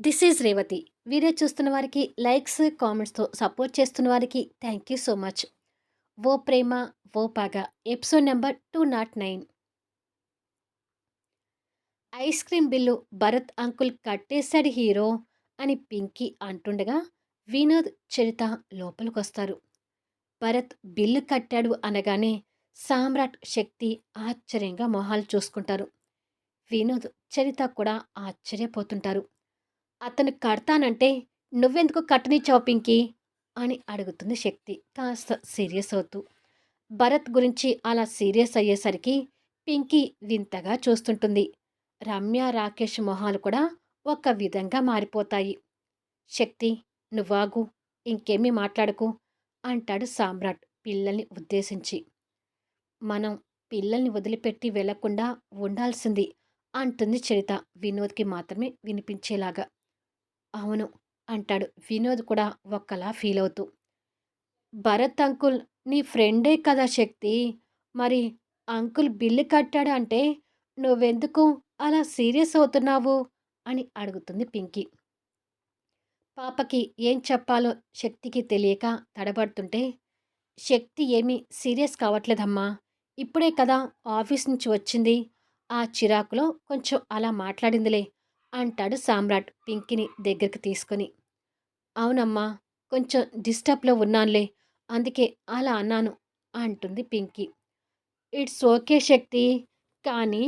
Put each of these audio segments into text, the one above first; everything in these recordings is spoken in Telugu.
This is Revathi. వీడియో చూస్తున్న వారికి లైక్స్, కామెంట్స్‌తో సపోర్ట్ చేస్తున్న వారికి థ్యాంక్ యూ సో మచ్. 'ఓ ప్రేమ ఓ పాగా episode number 209 ice cream bill Bharat uncle కట్టేశాడు hero అని పింకీ అంటుండగా వినోద్, చరిత లోపలికి వస్తారు భరత్ బిల్లు కట్టాడు అనగానే సామ్రాట్, శక్తి ఆశ్చర్యంగా మొహాలు చూసుకుంటారు. వినోద్, చరిత కూడా ఆశ్చర్యపోతుంటారు. అతను కడతానంటే నువ్వెందుకు కట్టని చాపింకి అని అడుగుతుంది శక్తి. కాస్త సీరియస్ అవుతూ. భరత్ గురించి అలా సీరియస్ అయ్యేసరికి పింకీ వింతగా చూస్తుంటుంది. రమ్య రాకేష్ మొహాలు కూడా ఒక విధంగా మారిపోతాయి. శక్తి నువ్వాగు ఇంకేమీ మాట్లాడకు అంటాడు సామ్రాట్ పిల్లల్ని ఉద్దేశించి. మనం పిల్లల్ని వదిలిపెట్టి వెళ్ళకుండా ఉండాల్సింది అంటుంది చరిత వినోద్కి మాత్రమే వినిపించేలాగా. అవును. అంటాడు. వినోద్ కూడా ఒక్కలా ఫీల్ అవుతూ భరత్ అంకుల్ నీ ఫ్రెండే కదా శక్తి. మరి అంకుల్ బిల్లు కట్టాడు అంటే నువ్వెందుకు అలా సీరియస్ అవుతున్నావు? అని అడుగుతుంది పింకీ. పాపకి ఏం చెప్పాలో శక్తికి తెలియక తడబడుతుంటే శక్తి ఏమీ సీరియస్ కావట్లేదమ్మా. ఇప్పుడే కదా ఆఫీస్ నుంచి వచ్చింది. ఆ చిరాకులో కొంచెం అలా మాట్లాడిందిలే. అంటాడు సామ్రాట్ పింకిని దగ్గరికి తీసుకొని. అవునమ్మా కొంచెం డిస్టర్బ్లో ఉన్నానులే అందుకే అలా అన్నాను అంటుంది పింకీ. ఇట్స్ ఓకే శక్తి కానీ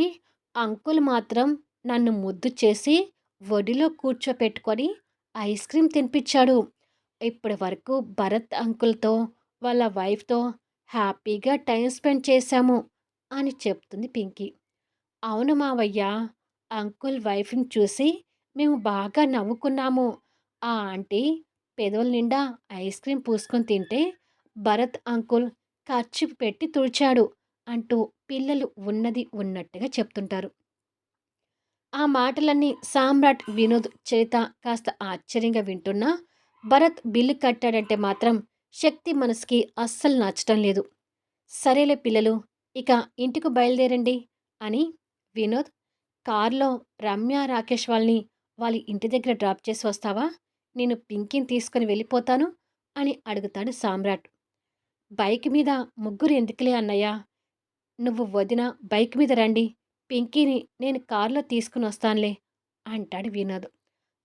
అంకుల్ మాత్రం నన్ను ముద్దు చేసి ఒడిలో కూర్చోపెట్టుకొని ఐస్ క్రీమ్ తినిపించాడు ఇప్పటి వరకు భరత్ అంకుల్తో వాళ్ళ వైఫ్తో హ్యాపీగా టైం స్పెండ్ చేశాము అని చెప్తుంది పింకీ. అవును మావయ్య అంకుల్ వైఫ్ని చూసి మేము బాగా నవ్వుకున్నాము. ఆ ఆంటీ పెదవుల నిండా ఐస్ క్రీమ్ పూసుకొని తింటే భరత్ అంకుల్ ఖర్చు పెట్టి తుడిచాడు అంటూ పిల్లలు ఉన్నది ఉన్నట్టుగా చెప్తుంటారు. ఆ మాటలన్నీ సామ్రాట్ వినోద్ చేత కాస్త ఆశ్చర్యంగా వింటున్నా భరత్ బిల్లు కట్టాడంటే మాత్రం శక్తి మనసుకి అస్సలు నచ్చటం లేదు. సరేలే పిల్లలు ఇక ఇంటికి బయలుదేరండి అని వినోద్ కారులో రమ్య రాకేష్ వాళ్ళని వాళ్ళ ఇంటి దగ్గర డ్రాప్ చేసి వస్తావా? నేను పింకీని తీసుకుని వెళ్ళిపోతాను అని అడుగుతాడు సామ్రాట్. బైక్ మీద ముగ్గురు ఎందుకులే అన్నయ్య? నువ్వు వదిన బైక్ మీద రండి. పింకీని నేను కారులో తీసుకుని వస్తానులే అంటాడు వినోద్.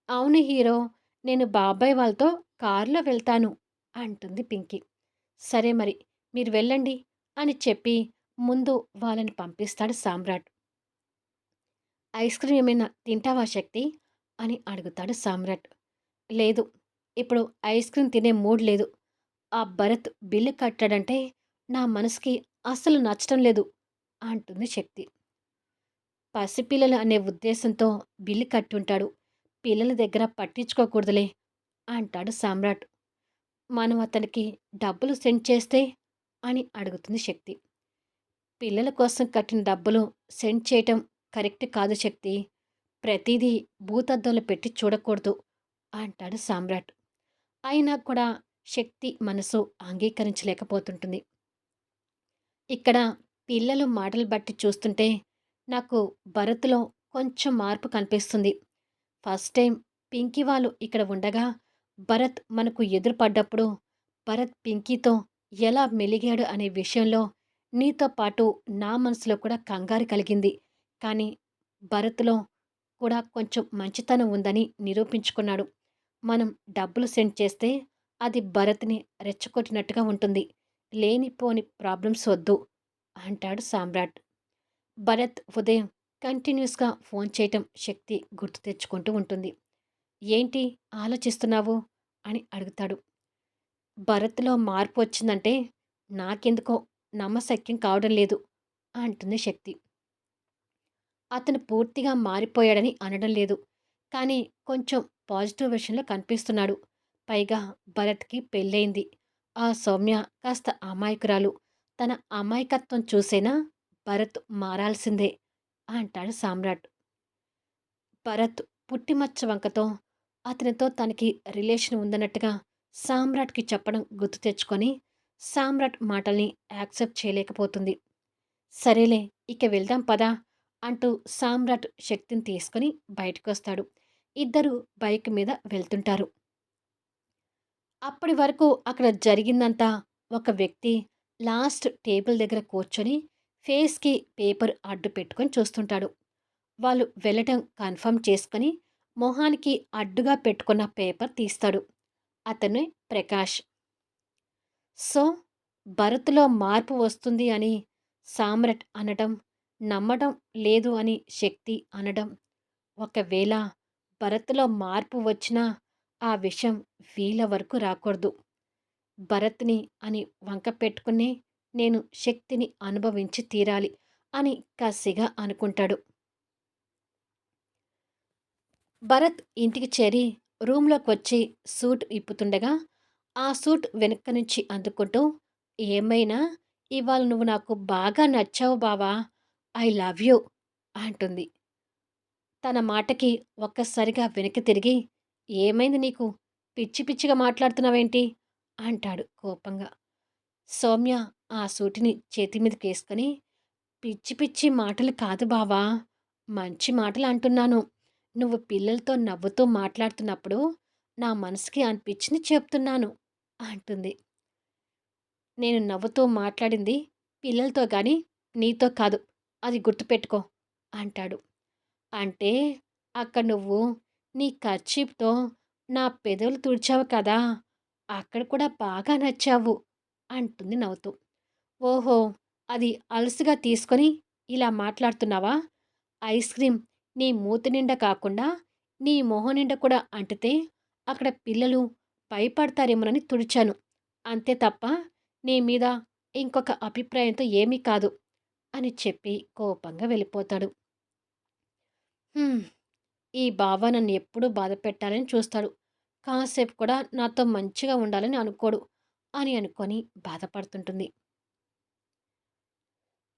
అవును హీరో నేను బాబాయ్ వాళ్ళతో కారులో వెళ్తాను అంటుంది పింకీ. సరే మరి మీరు వెళ్ళండి అని చెప్పి ముందు వాళ్ళని పంపిస్తాడు సామ్రాట్. ఐస్ క్రీమ్ ఏమైనా తింటావా శక్తి? అని అడుగుతాడు సామ్రాట్. లేదు ఇప్పుడు ఐస్ క్రీమ్ తినే మూడ్ లేదు. ఆ భరత్ బిల్లు కట్టాడంటే నా మనసుకి అస్సలు నచ్చటం లేదు అంటుంది శక్తి. పసిపిల్లలు అనే ఉద్దేశంతో బిల్లు కట్టుంటాడు. పిల్లల దగ్గర పట్టించుకోకూడదులే అంటాడు సామ్రాట్. మనం అతనికి డబ్బులు సెండ్ చేస్తే అని అడుగుతుంది శక్తి. పిల్లల కోసం కట్టిన డబ్బులు సెండ్ చేయటం కరెక్ట్ కాదు శక్తి. ప్రతిదీ భూతద్దంలో పెట్టి చూడకూడదు అంటాడు సామ్రాట్. అయినా కూడా శక్తి మనసు అంగీకరించలేకపోతుంటుంది. ఇక్కడ పిల్లలు మాటలు బట్టి చూస్తుంటే నాకు భరత్లో కొంచెం మార్పు కనిపిస్తుంది. ఫస్ట్ టైం పింకీ వాళ్ళు ఇక్కడ ఉండగా భరత్ మనకు ఎదురుపడ్డప్పుడు భరత్ పింకీతో ఎలా మెలిగాడు అనే విషయంలో నీతో పాటు నా మనసులో కూడా కంగారు కలిగింది. కానీ భరత్లో కూడా కొంచెం మంచితనం ఉందని నిరూపించుకున్నాడు. మనం డబ్బులు సెండ్ చేస్తే అది భరత్ని రెచ్చగొట్టినట్టుగా ఉంటుంది. లేనిపోని ప్రాబ్లమ్స్ వద్దు అంటాడు సామ్రాట్. భరత్ ఉదయం కంటిన్యూస్గా ఫోన్ చేయటం శక్తి గుర్తు తెచ్చుకుంటూ ఉంటుంది. ఏంటి ఆలోచిస్తున్నావు? అని అడుగుతాడు. భరత్లో మార్పు వచ్చిందంటే నాకెందుకో నమ్మశక్యం కావడం లేదు అంటుంది శక్తి. అతను పూర్తిగా మారిపోయాడని అనడం లేదు. కానీ కొంచెం పాజిటివ్ విషయంలో కనిపిస్తున్నాడు. పైగా భరత్కి పెళ్ళైంది ఆ సౌమ్య కాస్త అమాయకురాలు. తన అమాయకత్వం చూసేనా భరత్ మారాల్సిందే అంటాడు సామ్రాట్. భరత్ పుట్టిమచ్చ వంకతో అతనితో తనకి రిలేషన్ ఉందన్నట్టుగా సామ్రాట్కి చెప్పడం గుర్తు తెచ్చుకొని సామ్రాట్ మాటల్ని యాక్సెప్ట్ చేయలేకపోతుంది. సరేలే ఇక వెళ్దాం పదా అంటూ సామ్రాట్ శక్తిని తీసుకుని బయటకు వస్తాడు ఇద్దరు బైక్ మీద వెళ్తుంటారు. అప్పటి వరకు అక్కడ జరిగిందంతా ఒక వ్యక్తి లాస్ట్ టేబుల్ దగ్గర కూర్చొని ఫేస్‌కి పేపర్ అడ్డు పెట్టుకొని చూస్తుంటాడు. వాళ్ళు వెళ్ళటం కన్ఫర్మ్ చేసుకొని మొహానికి అడ్డుగా పెట్టుకున్న పేపర్ తీస్తాడు. అతనే ప్రకాష్. సో, భరత్‌లో మార్పు వస్తుంది అని సామ్రాట్ అనడం, నమ్మడం లేదు అని శక్తి అనడం. ఒకవేళ భరత్‌లో మార్పు వచ్చినా ఆ విషయం వీళ్ళ వరకు రాకూడదు. భరత్‌ని అని వంక పెట్టుకునే నేను శక్తిని అనుభవించి తీరాలి అని కసిగా అనుకుంటాడు. భరత్ ఇంటికి చేరి రూమ్‌లోకొచ్చి సూట్ ఇప్పుతుండగా, ఆ సూట్ వెనక నుంచి అందుకుంటూ, "ఏమైనా ఇవాళ నువ్వు నాకు బాగా నచ్చావు బావా! ఐ లవ్ యూ" అంటుంది. తన మాటకి ఒక్కసారిగా వెనక్కి తిరిగి, "ఏమైంది నీకు? పిచ్చి పిచ్చిగా మాట్లాడుతున్నావేంటి?" అంటాడు కోపంగా. సౌమ్య ఆ సూటిని చేతి మీదకేసుకొని, "పిచ్చి పిచ్చి మాటలు కాదు బావా! మంచి మాటలు అంటున్నాను. నువ్వు పిల్లలతో నవ్వుతూ మాట్లాడుతున్నప్పుడు నా మనసుకి అనిపించింది చెప్తున్నాను" అంటుంది. "నేను నవ్వుతూ మాట్లాడింది పిల్లలతో కానీ నీతో కాదు. అది గుర్తుపెట్టుకో" అంటాడు. "అంటే అక్కడ నువ్వు నీ కర్చీఫ్‌తో నా పెదవులు తుడిచావు కదా! అక్కడ కూడా బాగా నచ్చావు" అంటుంది నవ్వుతూ. "ఓహో! అది అలసుగా తీసుకొని ఇలా మాట్లాడుతున్నావా? ఐస్ క్రీమ్ నీ మూతి నిండా కాకుండా నీ మొహం నిండా కూడా అంటితే అక్కడ పిల్లలు భయపడతారేమోనని తుడిచాను. అంతే తప్ప నీ మీద ఇంకొక అభిప్రాయంతో ఏమీ కాదు" అని చెప్పి కోపంగా వెళ్ళిపోతాడు. ఈ బావ నన్ను ఎప్పుడూ బాధపెట్టాలని చూస్తాడు. కాసేపు కూడా నాతో మంచిగా ఉండాలని అనుకోడు అని అనుకొని బాధపడుతుంటుంది.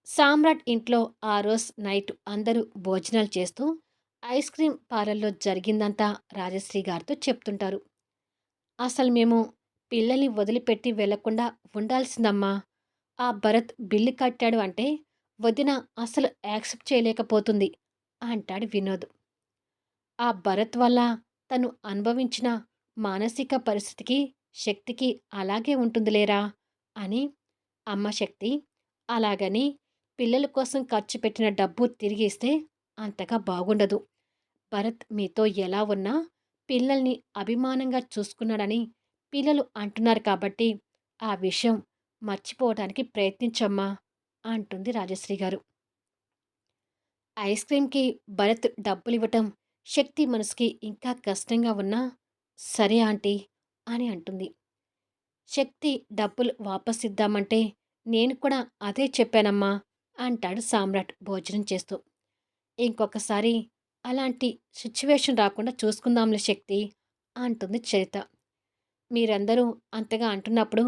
సామ్రాట్ ఇంట్లో ఆ రోజు నైట్ అందరూ భోజనాలు చేస్తూ ఐస్ క్రీమ్ పార్లర్‌లో జరిగిందంతా రాజశ్రీ గారితో చెప్తుంటారు. "అసలు మేము పిల్లల్ని వదిలిపెట్టి వెళ్ళకుండా ఉండాల్సిందమ్మా. ఆ భరత్ బిల్లు కట్టాడు అంటే వదిన అసలు యాక్సెప్ట్ చేయలేకపోతుంది" అంటాడు వినోద్. "ఆ భరత్ వల్ల తను అనుభవించిన మానసిక పరిస్థితికి, శక్తికి అలాగే ఉంటుందిలేరా" అని "అమ్మ శక్తి, అలాగని పిల్లల కోసం ఖర్చు పెట్టిన డబ్బు తిరిగి ఇస్తే అంతగా బాగుండదు. భరత్ మీతో ఎలా ఉన్నా పిల్లల్ని అభిమానంగా చూసుకున్నాడని పిల్లలు అంటున్నారు కాబట్టి ఆ విషయం మర్చిపోవడానికి ప్రయత్నించమ్మా" అంటుంది రాజశ్రీ గారు. ఐస్ క్రీమ్‌కి భరత్ డబ్బులివ్వటం శక్తి మనసుకి ఇంకా కష్టంగా ఉన్నా, "సరే ఆంటీ" అని అంటుంది. శక్తి డబ్బులు వాపస్ ఇద్దామంటే "నేను కూడా అదే చెప్పానమ్మా" అంటాడు సామ్రాట్ భోజనం చేస్తూ. "ఇంకొకసారి అలాంటి సిచ్యువేషన్ రాకుండా చూసుకుందాంలే శక్తి" అంటుంది చరిత. "మీరందరూ అంతగా అంటున్నప్పుడు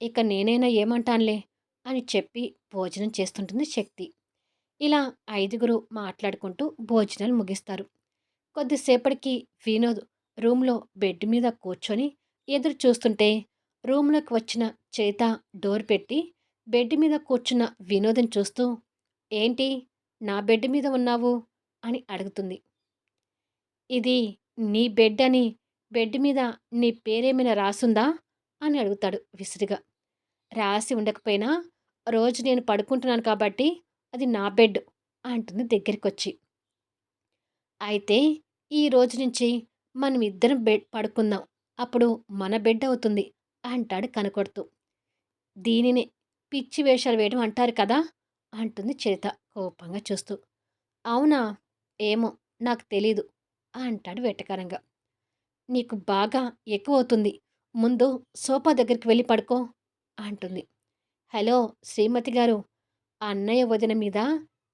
ఇక నేనైనా ఏమంటానులే" అని చెప్పి భోజనం చేస్తుంటుంది శక్తి. ఇలా ఐదుగురు మాట్లాడుకుంటూ భోజనాలు ముగిస్తారు. కొద్దిసేపటికి వినోద్ రూమ్‌లో బెడ్ మీద కూర్చొని ఎదురు చూస్తుంటే రూమ్‌లోకి వచ్చిన చేత డోర్ పెట్టి బెడ్ మీద కూర్చున్న వినోదం చూస్తూ "ఏంటి నా బెడ్ మీద ఉన్నావు?" అని అడుగుతుంది. "ఇది నీ బెడ్ అని బెడ్ మీద నీ పేరేమైనా రాసుందా?" అని అడుగుతాడు విసిరిగా "రాసి ఉండకపోయినా రోజు నేను పడుకుంటున్నాను కాబట్టి అది నా బెడ్" అంటుంది దగ్గరికి వచ్చి "అయితే ఈ రోజు నుంచి మనం ఇద్దరం బెడ్ పడుకుందాం. అప్పుడు మన బెడ్ అవుతుంది" అంటాడు కనకొడుతూ. దీనిని పిచ్చి వేషాలు వేయడం అంటారు కదా!" అంటుంది చరిత కోపంగా చూస్తూ. "అవునా? ఏమో నాకు తెలీదు" అంటాడు వెటకారంగా. "నీకు బాగా ఎక్కువ అవుతుంది ముందు సోఫా దగ్గరికి వెళ్ళి పడుకో" అంటుంది. "హలో శ్రీమతి గారు, అన్నయ్య వదిన మీద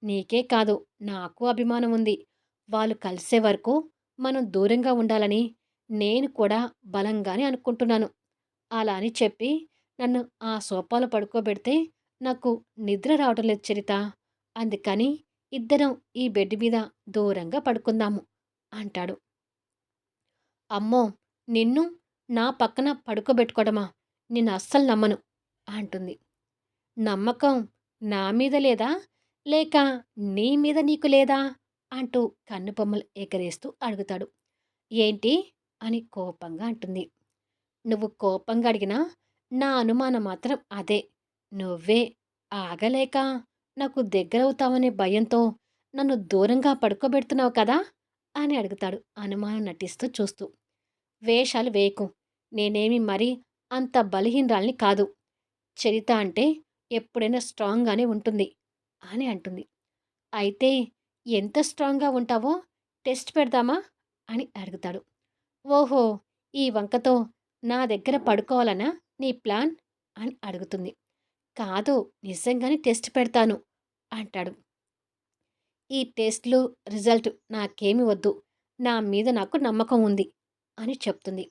నీకే కాదు నాకు అభిమానం ఉంది. వాళ్ళు కలిసే వరకు మనం దూరంగా ఉండాలని నేను కూడా బలంగానే అనుకుంటున్నాను. అలా అని చెప్పి నన్ను ఆ సోఫాలో పడుకోబెడితే నాకు నిద్ర రావటం లేదు చరిత. అందుకని ఇద్దరం ఈ బెడ్ మీద దూరంగా పడుకుందాము" అంటాడు. "అమ్మో! నిన్ను నా పక్కన పడుకోబెట్టుకోవడమా? నేను అస్సలు నమ్మను" అంటుంది. "నమ్మకం నా మీద లేదా? లేక నీ మీద నీకు లేదా?" అంటూ కన్నుబొమ్మలు ఎగరేస్తూ అడుగుతాడు. ఏంటి? అని కోపంగా అంటుంది. నువ్వు కోపంగా అడిగినా నా అనుమానం మాత్రం అదే. నువ్వే ఆగలేక నాకు దగ్గరవుతావనే భయంతో నన్ను దూరంగా పడుకోబెడుతున్నావు కదా? అని అడుగుతాడు అనుమానం నటిస్తూ చూస్తూ. వేషాలు వేయకు. నేనేమి మరీ అంత బలహీనరాల్ని కాదు. చరిత అంటే ఎప్పుడైనా స్ట్రాంగ్గానే ఉంటుంది అని అంటుంది. అయితే ఎంత స్ట్రాంగ్గా ఉంటావో టెస్ట్ పెడదామా? అని అడుగుతాడు. ఓహో ఈ వంకతో నా దగ్గర పడుకోవాలనా నీ ప్లాన్? అని అడుగుతుంది. కాదు నిజంగానే టెస్ట్ పెడతాను అంటాడు. ఈ టెస్ట్లు రిజల్ట్ నాకేమి వద్దు. నా మీద నాకు నమ్మకం ఉంది అని చెప్తుంది.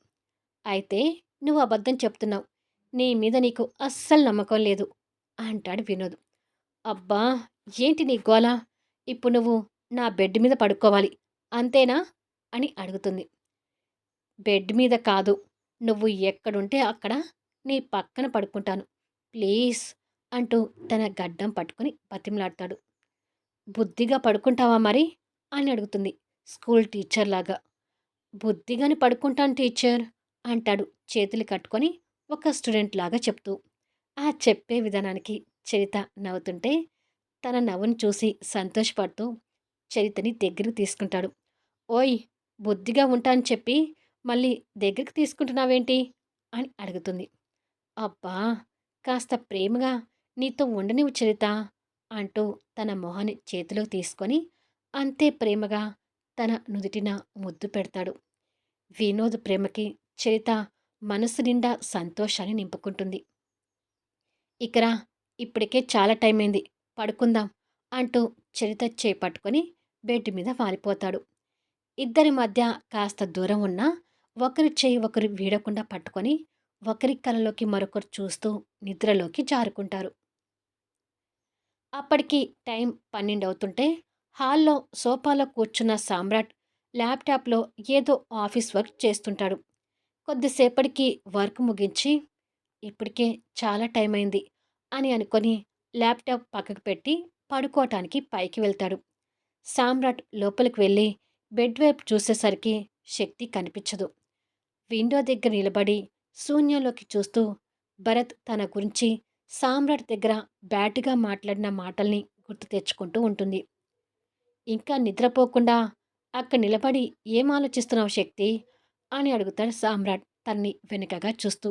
అయితే నువ్వు అబద్ధం చెప్తున్నావు. నీ మీద నీకు అస్సలు నమ్మకం లేదు. అంటాడు వినోద్. అబ్బా! ఏంటి నీ గోల? ఇప్పుడు నువ్వు నా బెడ్ మీద పడుకోవాలి అంతేనా? అని అడుగుతుంది. బెడ్ మీద కాదు నువ్వు ఎక్కడుంటే అక్కడ నీ పక్కన పడుకుంటాను. ప్లీజ్! అంటూ తన గడ్డం పట్టుకుని బతిమలాడతాడు. బుద్ధిగా పడుకుంటావా మరి? అని అడుగుతుంది స్కూల్ టీచర్ లాగా. బుద్ధిగాని పడుకుంటాను టీచర్ అంటాడు చేతులు కట్టుకొని ఒక స్టూడెంట్ లాగా చెప్తూ. ఆ చెప్పే విధానానికి చరిత నవ్వుతుంటే తన నవ్వును చూసి సంతోషపడుతూ చరితని దగ్గరకు తీసుకుంటాడు. ఓయ్ బుద్ధిగా ఉంటాను చెప్పి మళ్ళీ దగ్గరికి తీసుకుంటున్నావేంటి? అని అడుగుతుంది. అబ్బా కాస్త ప్రేమగా నీతో ఉండనివు చరిత అంటూ తన మొహాన్ని చేతిలోకి తీసుకొని అంతే ప్రేమగా తన నుదుటిన ముద్దు పెడతాడు. వినోద్ ప్రేమకి చరిత మనసు నిండా సంతోషాన్ని నింపుకుంటుంది. ఇకరా ఇప్పటికే చాలా టైం అయింది పడుకుందాం అంటూ చరిత చేపట్టుకొని బెడ్ మీద వాలిపోతాడు. ఇద్దరి మధ్య కాస్త దూరం ఉన్నా ఒకరి చేయి ఒకరు వీడకుండా పట్టుకొని ఒకరి కలలోకి మరొకరు చూస్తూ నిద్రలోకి జారుకుంటారు. అప్పటికి టైం పన్నెండు అవుతుంటే హాల్లో సోఫాలో కూర్చున్న సామ్రాట్ ల్యాప్టాప్లో ఏదో ఆఫీస్ వర్క్ చేస్తుంటాడు. కొద్దిసేపటికి వర్క్ ముగించి ఇప్పటికే చాలా టైం అయింది అని అనుకొని ల్యాప్టాప్ పక్కకు పెట్టి పడుకోవటానికి పైకి వెళ్తాడు. సామ్రాట్ లోపలికి వెళ్ళి బెడ్ వైపు చూసేసరికి శక్తి కనిపించదు. విండో దగ్గర నిలబడి శూన్యంలోకి చూస్తూ భరత్ తన గురించి సామ్రాట్ దగ్గర బ్యాట్గా మాట్లాడిన మాటల్ని గుర్తు తెచ్చుకుంటూ ఉంటుంది. ఇంకా నిద్రపోకుండా అక్కడ నిలబడి ఏం ఆలోచిస్తున్నావు శక్తి? అని అడుగుతాడు సామ్రాట్ తన్ని వెనుకగా చూస్తూ.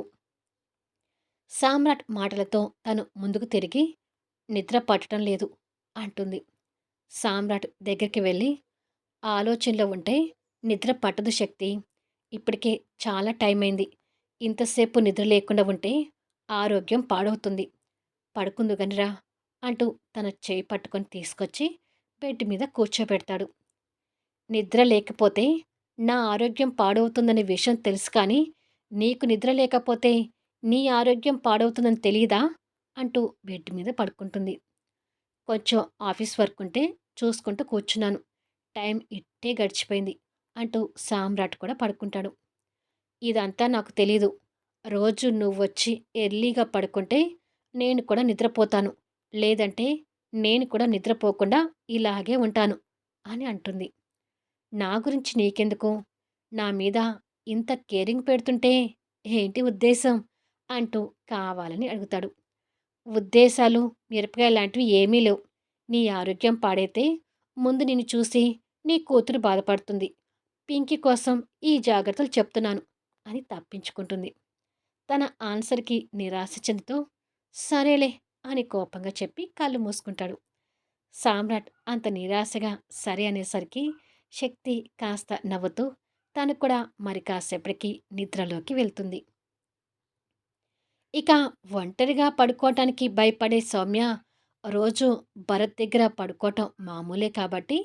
సామ్రాట్ మాటలతో తను ముందుకు తిరిగి నిద్ర పట్టడం లేదు అంటుంది. సామ్రాట్ దగ్గరికి వెళ్ళి ఆలోచనలో ఉంటే నిద్ర పట్టదు శక్తి. ఇప్పటికే చాలా టైం అయింది ఇంతసేపు నిద్ర లేకుండా ఉంటే ఆరోగ్యం పాడవుతుంది. పడుకుందు గనిరా అంటూ తన చేయి పట్టుకొని తీసుకొచ్చి బెడ్ మీద కూర్చోబెడతాడు. నిద్ర లేకపోతే నా ఆరోగ్యం పాడవుతుందనే విషయం తెలుసు కానీ నీకు నిద్ర లేకపోతే నీ ఆరోగ్యం పాడవుతుందని తెలియదా అంటూ బెడ్ మీద పడుకుంటుంది. కొంచెం ఆఫీస్ వర్క్ ఉంటే చూసుకుంటూ కూర్చున్నాను. టైం ఇట్టే గడిచిపోయింది అంటూ సామ్రాట్ కూడా పడుకుంటాడు. ఇదంతా నాకు తెలీదు. రోజు నువ్వు వచ్చి ఎర్లీగా పడుకుంటే నేను కూడా నిద్రపోతాను. లేదంటే నేను కూడా నిద్రపోకుండా ఇలాగే ఉంటాను అని అంటుంది. నా గురించి నీకెందుకు? నా మీద ఇంత కేరింగ్ పెడుతుంటే ఏంటి ఉద్దేశం? అంటూ కావాలని అడుగుతాడు. ఉద్దేశాలు మిరపకాయ లాంటివి ఏమీ లేవు. నీ ఆరోగ్యం పాడైతే ముందు నిన్ను చూసి నీ కూతురు బాధపడుతుంది. పింకీ కోసం ఈ జాగ్రత్తలు చెప్తున్నాను అని తప్పించుకుంటుంది. తన ఆన్సర్కి నిరాశ చెందుతూ సరేలే అని కోపంగా చెప్పి కళ్ళు మూసుకుంటాడు. సామ్రాట్ అంత నిరాశగా సరే అనేసరికి శక్తి కాస్త నవ్వుతూ తను కూడా మరి కాసేపటికి నిద్రలోకి వెళ్తుంది. ఇక ఒంటరిగా పడుకోవటానికి భయపడే సౌమ్య రోజు భరత్ దగ్గర పడుకోవటం మామూలే కాబట్టి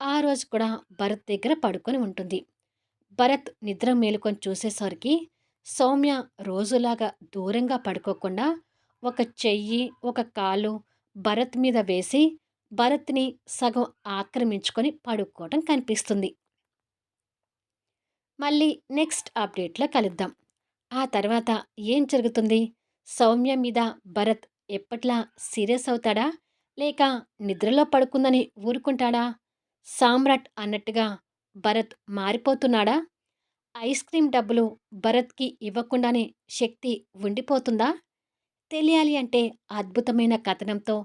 ఆ రోజు కూడా భరత్ దగ్గర పడుకొని ఉంటుంది. భరత్ నిద్ర మేలుకొని చూసేసరికి సౌమ్య రోజులాగా దూరంగా పడుకోకుండా ఒక చెయ్యి ఒక కాలు భరత్ మీద వేసి భరత్ని సగం ఆక్రమించుకొని పడుకోవటం కనిపిస్తుంది. మళ్ళీ నెక్స్ట్ అప్డేట్లో కలుద్దాం. ఆ తర్వాత ఏం జరుగుతుంది సౌమ్య మీద భరత్ ఎప్పట్లా సీరియస్ అవుతాడా లేక నిద్రలో పడుకుందని ఊరుకుంటాడా సామ్రాట్ అన్నట్టుగా భరత్ మారిపోతున్నాడా ఐస్ క్రీమ్ డబ్బులు భరత్‌కి ఇవ్వకుండానే శక్తి ఉండిపోతుందా? తెలియాలి అంటే అద్భుతమైన కథనంతో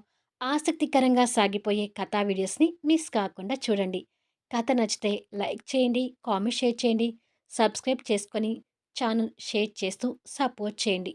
ఆసక్తికరంగా సాగిపోయే కథా వీడియోస్‌ని మిస్ కాకుండా చూడండి. కథ నచ్చితే లైక్ చేయండి, కామెంట్ షేర్ చేయండి, సబ్స్క్రైబ్ చేసుకొని ఛానల్ షేర్ చేస్తూ సపోర్ట్ చేయండి.